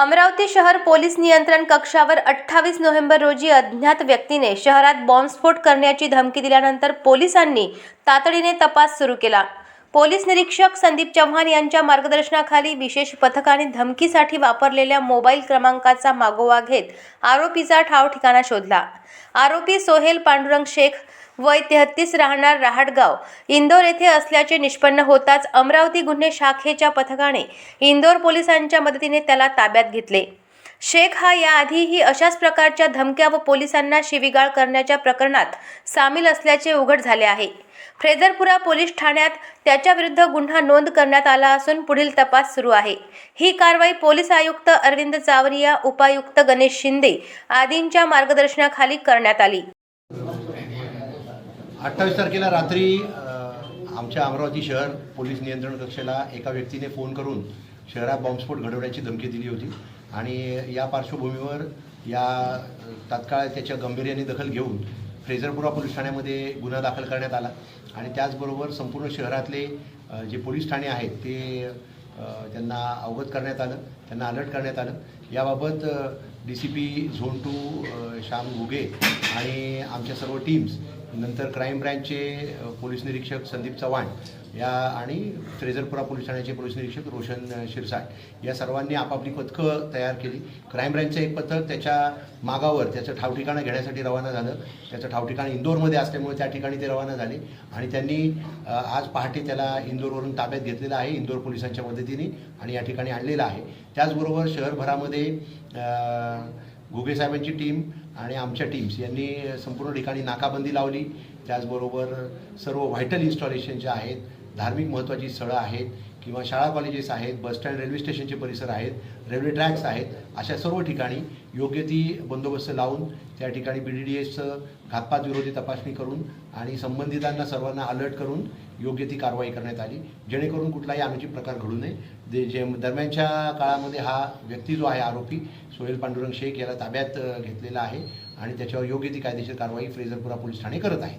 अमरावती शहर पोलीस नियंत्रण कक्षावर अठ्ठावीस नोव्हेंबर रोजी अज्ञात व्यक्तीने शहरात बॉम्बस्फोट करण्याची धमकी दिल्यानंतर पोलिसांनी तातडीने तपास सुरू केला. पोलीस निरीक्षक संदीप चव्हाण यांच्या मार्गदर्शनाखाली विशेष पथकाने धमकीसाठी वापरलेल्या मोबाईल क्रमांकाचा मागोवा घेत आरोपीचा ठाव ठिकाणा शोधला. आरोपी सोहेल पांडुरंग शेख वय तेहतीस राहणार रहाटगाव इंदोर येथे असल्याचे निष्पन्न होताच अमरावती गुन्हे शाखेच्या पथकाने इंदोर पोलिसांच्या मदतीने त्याला ताब्यात घेतले. शेख हा याआधीही अशाच प्रकारच्या धमक्या व पोलिसांना शिवीगाळ करण्याच्या प्रकरणात सामील असल्याचे उघड झाले आहे. फ्रेझरपुरा पोलीस ठाण्यात त्याच्याविरुद्ध गुन्हा नोंद करण्यात आला असून पुढील तपास सुरू आहे. ही कारवाई पोलीस आयुक्त अरविंद चावरिया उपायुक्त गणेश शिंदे आदींच्या मार्गदर्शनाखाली करण्यात आली. अठ्ठावीस तारखेला रात्री आमच्या अमरावती शहर पोलीस नियंत्रण कक्षाला एका व्यक्तीने फोन करून शहरात बॉम्बस्फोट घडवण्याची धमकी दिली होती आणि या पार्श्वभूमीवर या तात्काळ त्याच्या गांभीर्याने दखल घेऊन फ्रेझरपुरा पोलीस ठाण्यामध्ये गुन्हा दाखल करण्यात आला आणि त्याचबरोबर संपूर्ण शहरातले जे पोलीस ठाणे आहेत ते त्यांना अवगत करण्यात आलं त्यांना अलर्ट करण्यात आलं. याबाबत D C P zone two Shyam Ghuge आणि आमच्या सर्व टीम्स नंतर क्राईम ब्रँचचे पोलीस निरीक्षक संदीप चव्हाण या आणि फ्रेझरपुरा पोलीस ठाण्याचे पोलीस निरीक्षक रोशन शिरसाट या सर्वांनी आपापली पथकं तयार केली. क्राईम ब्रँचचं एक पथक त्याच्या मागावर त्याचं ठावठिकाणं घेण्यासाठी रवाना झालं. त्याचं ठावठिकाण इंदोरमध्ये असल्यामुळे त्या ठिकाणी ते रवाना झाले. आणि त्यांनी आज पहाटे त्याला इंदोरवरून ताब्यात घेतलेलं आहे इंदोर पोलिसांच्या मदतीने आणि या ठिकाणी आणलेलं आहे. त्याचबरोबर शहरभरामध्ये घुगे साहेबांची टीम आणि आमच्या टीम्स यांनी संपूर्ण ठिकाणी नाकाबंदी लावली. त्याचबरोबर सर्व व्हायटल इन्स्टॉलेशन जे आहेत धार्मिक महत्त्वाची स्थळं आहेत किंवा शाळा कॉलेजेस आहेत बसस्टँड रेल्वे स्टेशनचे परिसर आहेत रेल्वे ट्रॅक्स आहेत अशा सर्व ठिकाणी योग्य ती बंदोबस्त लावून त्या ठिकाणी बी डी डी एसचं घातपात विरोधी तपासणी करून आणि संबंधितांना सर्वांना अलर्ट करून योग्य ती कारवाई करण्यात आली. जेणेकरून कुठलाही अनुचित प्रकार घडू नये. दे जे दरम्यानच्या काळामध्ये हा व्यक्ती जो आहे आरोपी सोहेल पांडुरंग शेख याला ताब्यात घेतलेला आहे आणि त्याच्यावर योग्य ती कायदेशीर कारवाई फ्रेझरपुरा पोलीस ठाणे करत आहे